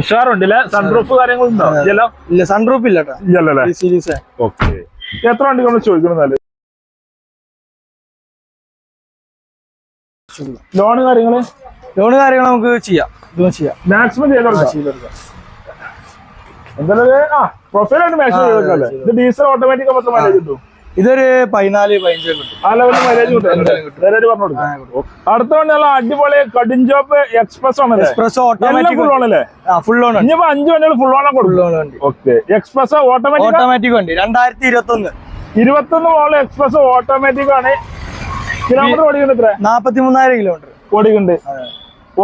ഉഷാറുണ്ടല്ലേ? സൺറൂഫ് കാര്യങ്ങളുണ്ടോ? ഇല്ല സൺറൂഫ് ഇല്ല ഇല്ലല്ലേ സീരീസ് എത്ര വണ്ടി നമ്മൾ ചോദിക്കണമെന്നാൽ ലോണ് കാര്യങ്ങൾ? ലോണ് കാര്യങ്ങൾ നമുക്ക് ചെയ്യാം. ചെയ്യാം. മാക്സിമം ചെയ്ത് ആ, കൊടുക്കാം ചെയ്ത് കൊടുക്കാം. എന്തായാലും ആ പ്രൊഫൈലായിട്ട് മാച്ച് ചെയ്തേക്കല്ലേ ഇത് ഡീസൽ ഓട്ടോമാറ്റിക് മൊത്തം മൈലേജ് കിട്ടും? ഇതൊരു പതിനാല് പതിനഞ്ച് കിട്ടും. ആ ലെവലിൽ മൈലേജ് കിട്ടും പറഞ്ഞു കൊടുക്കാം. അടുത്ത വണ്ടി നല്ല അടിപൊളി കടിഞ്ചോപ്പ് എക്സ്പ്രസ് ആണല്ലേ? എക്സ്പ്രസ് ഓട്ടോമാറ്റിക് ഫുൾ ഓണല്ലേ ഫുൾ ഓൺ ഇനിയിപ്പോ അഞ്ച് വണ്ടികൾ ഫുൾ ഓണാ കൊടുക്കും. ഓക്കെ. എക്സ്പ്രസ് ഓട്ടോമാറ്റിക് ഓട്ടോമാറ്റിക് വണ്ടി. രണ്ടായിരത്തി ഇരുപത്തി ഒന്ന് ഇരുപത്തൊന്ന് മോളിൽ എക്സ്പ്രസ് ഓട്ടോമാറ്റിക് ആണ്. കിലോമീറ്റർ ഓടിക്കുന്നുണ്ട് നാപ്പത്തി മൂന്നായിരം കിലോമീറ്റർ ഓടിക്കുന്നുണ്ട്.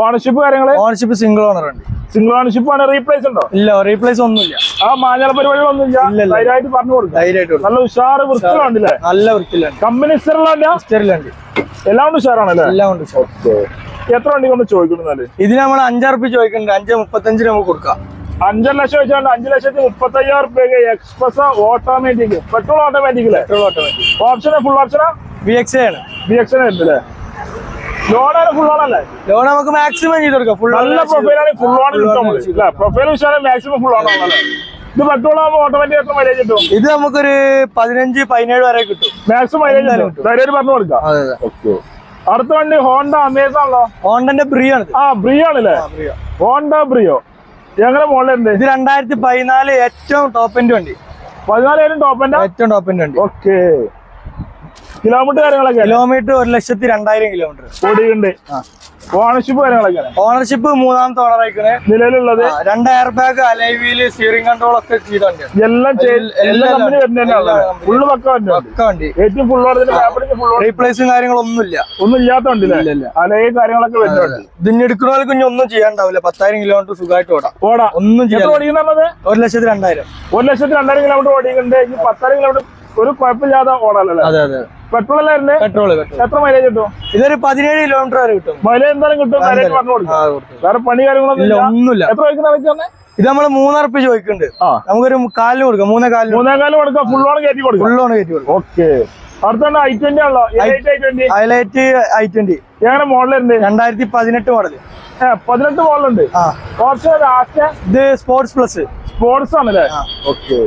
ഓണർഷിപ്പ് കാര്യങ്ങൾ? ഓണർഷിപ്പ് സിംഗിൾ ഓണർ ഉണ്ട്. സിംഗിൾ ഓണർഷിപ്പ് ആണ്. റീപ്ലേസ് ഉണ്ടോ? ഇല്ല റീപ്ലേസ് ഒന്നുമില്ല. ആ മാഞ്ഞള പരിപാടികളൊന്നും ഒന്നുമില്ല. ഇല്ല. ധൈര്യമായിട്ട് പറഞ്ഞു കൊടുക്കും. ധൈര്യമായിട്ട് നല്ല ഉഷാറ് വൃത്തിയിലുണ്ടല്ലേ നല്ല വൃത്തിയിലാണ് കമ്പനി സ്റ്റെറിലുണ്ട് എല്ലാം കൊണ്ട് ഉഷാറാണല്ലേ? എല്ലാം ഉണ്ട് എത്ര വണ്ടി കൊണ്ട് ചോദിക്കുന്നത് ഇതിന് നമ്മൾ അഞ്ചാറ് റുപ്യ ചോദിക്കുന്നുണ്ട്. അഞ്ച് മുപ്പത്തഞ്ചിന് നമുക്ക് കൊടുക്കാം. അഞ്ചര ലക്ഷം വെച്ചാണ്ട് അഞ്ചു ലക്ഷത്തി മുപ്പത്തി അയ്യായിരം റുപ്യക്ക് എക്സ്പ്രസ് ഓട്ടോമാറ്റിക് പെട്രോൾ ഓട്ടോമാറ്റിക് അല്ലേ പെട്രോൾ ഓട്ടോമാറ്റിക് ഓപ്ഷന് ഫുൾ ഓപ്ഷനാ ബി എക്സ് ആണ്. ബി എക്സ് ആണ് ഓണല്ലേ ലോൺ നമുക്ക് മാക്സിമം ചെയ്ത് കൊടുക്കാം. ഫുൾ നല്ല പ്രൊഫൈലാണ് ഫുൾ ഓൺ കിട്ടും അല്ലേ? പ്രൊഫൈൽ വിഷയം മാക്സിമം ഫുൾ ഓൺ ആണല്ലേ ഇത് പെട്രോൾ ആകുമ്പോൾ ഓട്ടോമാറ്റിക് എത്ര മൈലേജ് കിട്ടും. ഇത് നമുക്കൊരു പതിനഞ്ച് പതിനേഴ് വരെ കിട്ടും. മാക്സിമം മൈലേജ് കിട്ടും. പറഞ്ഞു കൊടുക്കാം. ഓക്കെ അടുത്ത വണ്ടി ഹോണ്ട അമേസ് ആണല്ലോ. ഹോണ്ടന്റെ ബ്രിയോ ആണ് ആ ബ്രിയോ ആണല്ലേ. ഹോണ്ട ബ്രിയോ എങ്ങനെ മോളിലുണ്ട് ഇത് രണ്ടായിരത്തി പതിനാല് ഏറ്റവും ടോപ്പിന്റെ വണ്ടി. പതിനാലായിരം ടോപ്പിന്റെ ഏറ്റവും ടോപ്പിന്റെ വണ്ടി. ഓക്കെ കിലോമീറ്റർ കാര്യങ്ങളൊക്കെ കിലോമീറ്റർ ഒരു ലക്ഷത്തി രണ്ടായിരം കിലോമീറ്റർ. ഓടിയുണ്ട് ഓണർഷിപ്പ് കാര്യങ്ങളൊക്കെ ഓണർഷിപ്പ് മൂന്നാമത്തെ ഓണർ ആയിക്കണേ നിലവിലുള്ളത്? രണ്ട് എയർ ബാഗ് അലൈവിയിൽ സ്റ്റിയറിംഗ് കൺട്രോൾ ഒക്കെ ചെയ്ത വണ്ടിയാണ് എല്ലാം എല്ലാം കമ്പനി വരുന്നതന്നെയാണ് എല്ലാ company. ഫുള്ള് പക്ക വണ്ടി. ഒക്കെ വണ്ടി. ഏറ്റവും ഫുൾ ഓർഡിന് ഫാബ്രിക് ഫുൾ റീപ്ലേസും കാര്യങ്ങളൊന്നുമില്ല. ഒന്നും ഇല്ലാത്ത വണ്ടിയില്ലേ ഇല്ല. കാര്യങ്ങളൊക്കെ വരുന്നുണ്ട് ഇതിന് എടുക്കുന്നവർക്ക് ഇനി ഒന്നും ചെയ്യാണ്ടാവില്ല. പത്തായിരം കിലോമീറ്റർ സുഖമായിട്ട് ഓടാം. ഓടാ. ഒന്നും ചെയ്യാൻ ഓടിക്കുന്നത് ഒരു ലക്ഷത്തി രണ്ടായിരം. ഒരു ലക്ഷത്തി രണ്ടായിരം കിലോമീറ്റർ ഓടിക്കുന്നുണ്ട്. ഇനി പത്തായിരം കിലോമീറ്റർ ഒരു കുഴപ്പമില്ലാതെ ഓടാനല്ലേ അതെ അതെ. പെട്രോൾ അല്ലേ പെട്രോൾ എത്ര മൈലേജ് കിട്ടും? ഇതൊരു പതിനേഴ് കിലോമീറ്റർ വരെ കിട്ടും. മൈലേജ് എന്തായാലും കിട്ടും കാര്യമായിട്ട് പറഞ്ഞു കൊടുക്കും. വേറെ പണി കാര്യങ്ങളൊന്നും ഒന്നുമില്ല. എത്ര വയ്ക്കുന്ന ഇത് നമ്മൾ മൂന്നറപ്പ് ചോദിക്കുന്നുണ്ട്. ആ. നമുക്കൊരു കാലിന് കൊടുക്കാം മൂന്നേ കാലിന് മൂന്നേ കാലം കൊടുക്കാം ഫുൾ ഓൺ കയറ്റി കൊടുക്കും. ഫുൾ ഓൺ കയറ്റി കൊടുക്കും. ഓക്കെ. അടുത്തുണ്ട് ഐ ട്വന്റി ആണല്ലോ. ഹൈലൈറ്റ് ഐ ട്വന്റി എങ്ങനെ മോഡലുണ്ട് രണ്ടായിരത്തി പതിനെട്ട് മോഡൽ പതിനെട്ട് മോഡലുണ്ട് ഇത് സ്പോർട്സ് പ്ലസ് സ്പോർട്സ് ആണല്ലേ. ഓക്കെ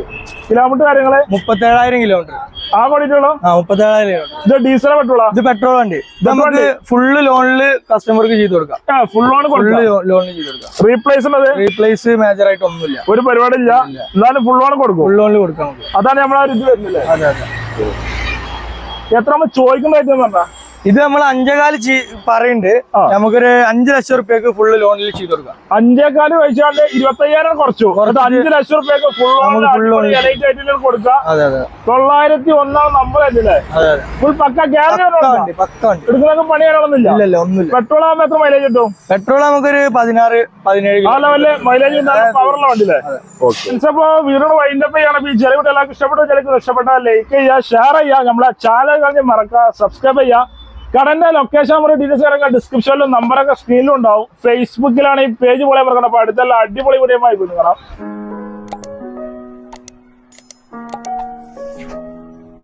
കിലോമീറ്റർ കാര്യങ്ങൾ? മുപ്പത്തേഴായിരം കിലോമീറ്റർ ആ കൂടിയിട്ടുള്ളൂ മുപ്പത്തേഴായിരം കിലോമീറ്റർ ഇത് ഡീസൽ പെട്രോളാ ഇത് പെട്രോൾ വണ്ടി. ഇത് നമുക്ക് ഫുള്ള് ലോണിൽ കസ്റ്റമർക്ക് ചെയ്ത് കൊടുക്കാം. ഫുൾ ലോൺ ഫുള്ള് ലോണിൽ ചെയ്ത് കൊടുക്കാം. റീപ്ലേസ് ഉള്ളത്? റീപ്ലേസ് മേജർ ആയിട്ട് ഒന്നുമില്ല. ഒരു പരിപാടി ഇല്ല. എന്നാലും ഫുൾ ലോൺ കൊടുക്കും. ഫുൾ ലോണിൽ കൊടുക്കാം അതാണ് നമ്മളാ ഒരു ഇത് വരുന്നില്ലേ അതെ അതെ. എത്ര നമ്മൾ ചോദിക്കുന്ന ഇത് നമ്മൾ അഞ്ചേകാൽ പറയുന്നുണ്ട് നമുക്കൊരു അഞ്ചു ലക്ഷം റുപ്യക്ക് ഫുള്ള് ലോണിൽ ചെയ്ത് കൊടുക്കാം. അഞ്ചേക്കാൽ പൈസ ഇരുപത്തയ്യായിരം കുറച്ചു. അഞ്ചു ലക്ഷം റുപ്യക്ക് ഫുൾ കൊടുക്കാം തൊള്ളായിരത്തി ഒന്നാം അതെ ഫുൾ പക്ക പണി ഒന്നുമില്ല. പെട്രോൾ ആകുമ്പോ എത്ര മൈലേജ് കിട്ടും? പെട്രോൾ നമുക്കൊരു പതിനാറ് പതിനേഴ് ആ കിലോ ലെവലിൽ മൈലേജ് പവറുള്ള വണ്ടിയില്ലേ? ഇപ്പൊ വീടിനോട് വൈൻഡപ്പ് ചെയ്യണം ഈ ചെറിയ എല്ലാവർക്കും ഇഷ്ടപ്പെട്ട ചിലക്ക് ഇഷ്ടപ്പെട്ടാൽ ലൈക്ക് ചെയ്യുക ഷെയർ ചെയ്യുക. നമ്മളെ ചാനൽ കഴിഞ്ഞ് മറക്കുക സബ്സ്ക്രൈബ് ചെയ്യുക. കടന്റെ ലൊക്കേഷൻ നമ്പർ ഡീറ്റെയിൽസ് കാര്യങ്ങൾ ഡിസ്ക്രിപ്ഷനിലും നമ്പറൊക്കെ സ്ക്രീനിലും ഉണ്ടാവും. ഫേസ്ബുക്കിലാണ് ഈ പേജ് പോലെ അപ്പൊ അടുത്തുള്ള അടിപൊളി വീഡിയോ ആയി കാണാം.